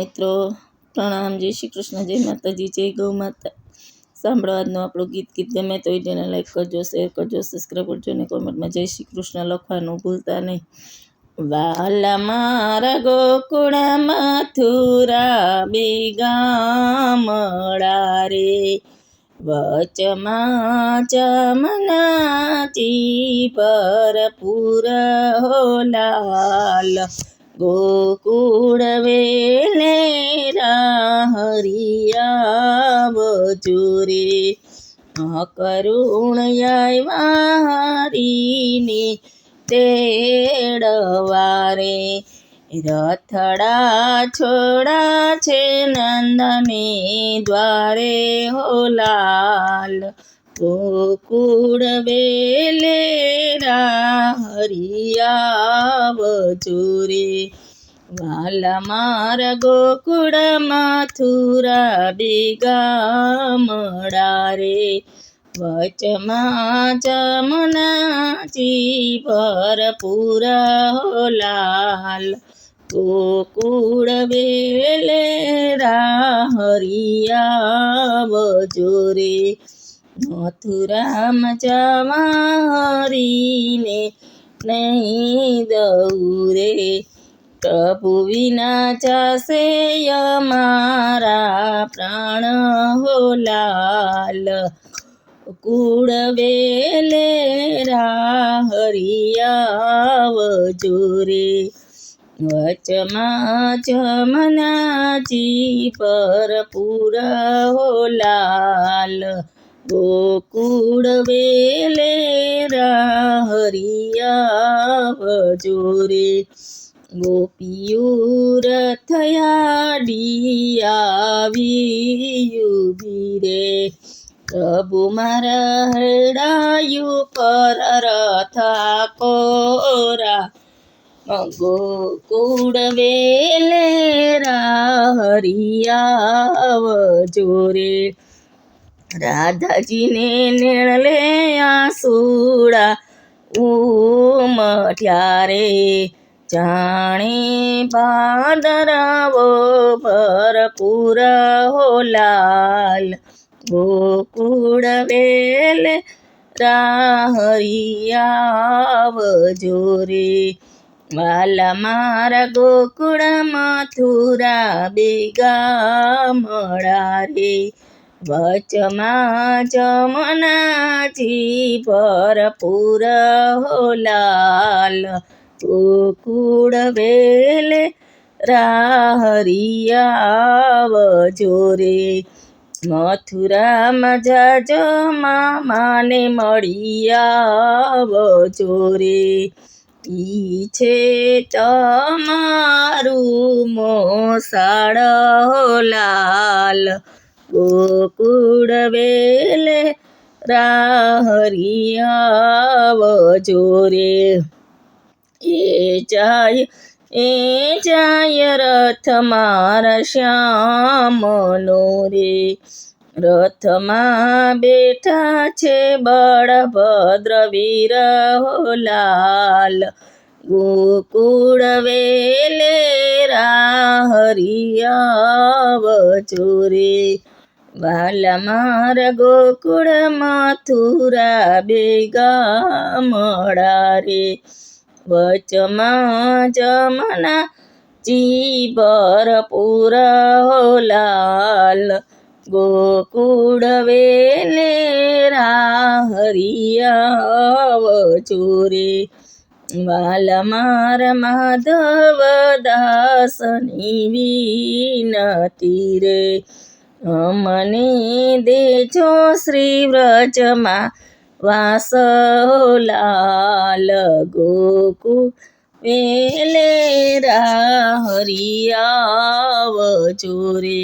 મિત્રો. પ્રણામ. જય શ્રી કૃષ્ણ. જય માતાજી. જય ગૌ માતા. સાંભળો આપણું ગીત. ગીત ગમે તો વિડીયોને લાઈક કરજો શેર કરજો સબસ્ક્રાઈબ કરજો અને કોમેન્ટમાં જય શ્રી કૃષ્ણ લખવાનું ભૂલતા નહીં. વાલા મારા ગોકુળા મથુરા બેગામડા રે. વચમાં ચમનાચી પર પૂર હો લાલ. ગોકુળ વેલે હરિયા બચુરે કરુણયાય વારીને તેડવારે. રથડા છોડા છે નંદને દ્વારે હો લાલ ગોકુળ વેલે હરિયા બચુરે વાલા મારા ગોકુળ મથુરા બેગામડા રે વચમાં જમનાજી પર પૂરા હો લાલ. ગોકુળ વેલે હરિયા બજોરે મથુરામાં જવા હરીને નહીં દઉરે પ્રભુ વિના જશે અમારા પ્રાણ હો લાલ. કુળ વેલે હરિયાવજો રે. વચમાં જમનાજી પર પૂર હો લાલ. ગોકુળ વેલે હરિયાવજો રે ગોપીયુર થયા ડિયાવી રે પ્રભુ મારા હરડાયું પર રથા કોરા ગોકુળ વેલે જોરે રે રાધાજીને નેણલે આસુડા. ઉમઠ્યા રે જાણે બાદરાવો ભરપૂર હો લાલ. ગોકુળ વેલ રાહરિયાવજો જોરે. વાલા મારા ગોકુળ મથુરા બેગામડા રે વચમાં જમનાજી ભરપૂર હો લાલ ગોકુળ વેલે રાહરિયાવજો જોરે મથુરામાં જાજો મામાને મળિયાવજો જોરે ઈ છે તમારું મોસાળ લાલ ગોકુળ વેલે રાહરિયાવજો રે. એ જાય એ જાય રથ મારા શ્યામનો રે. રથમાં બેઠા છે બળભદ્ર વીર લાલ ગોકુળ વેલે રાહરિયાવજો રે. વાલા મારા ગોકુળ મથુરા બેગામડા રે વચમાં જમના જીબર પૂર લાલ ગોકુળ વેલે હરિયા રે વાલ માર માધવ દાસની વિનતી રે. અમને દેજો શ્રી વ્રજમાં વાસ લાલ ગોકુ વેલે હરિયા રે.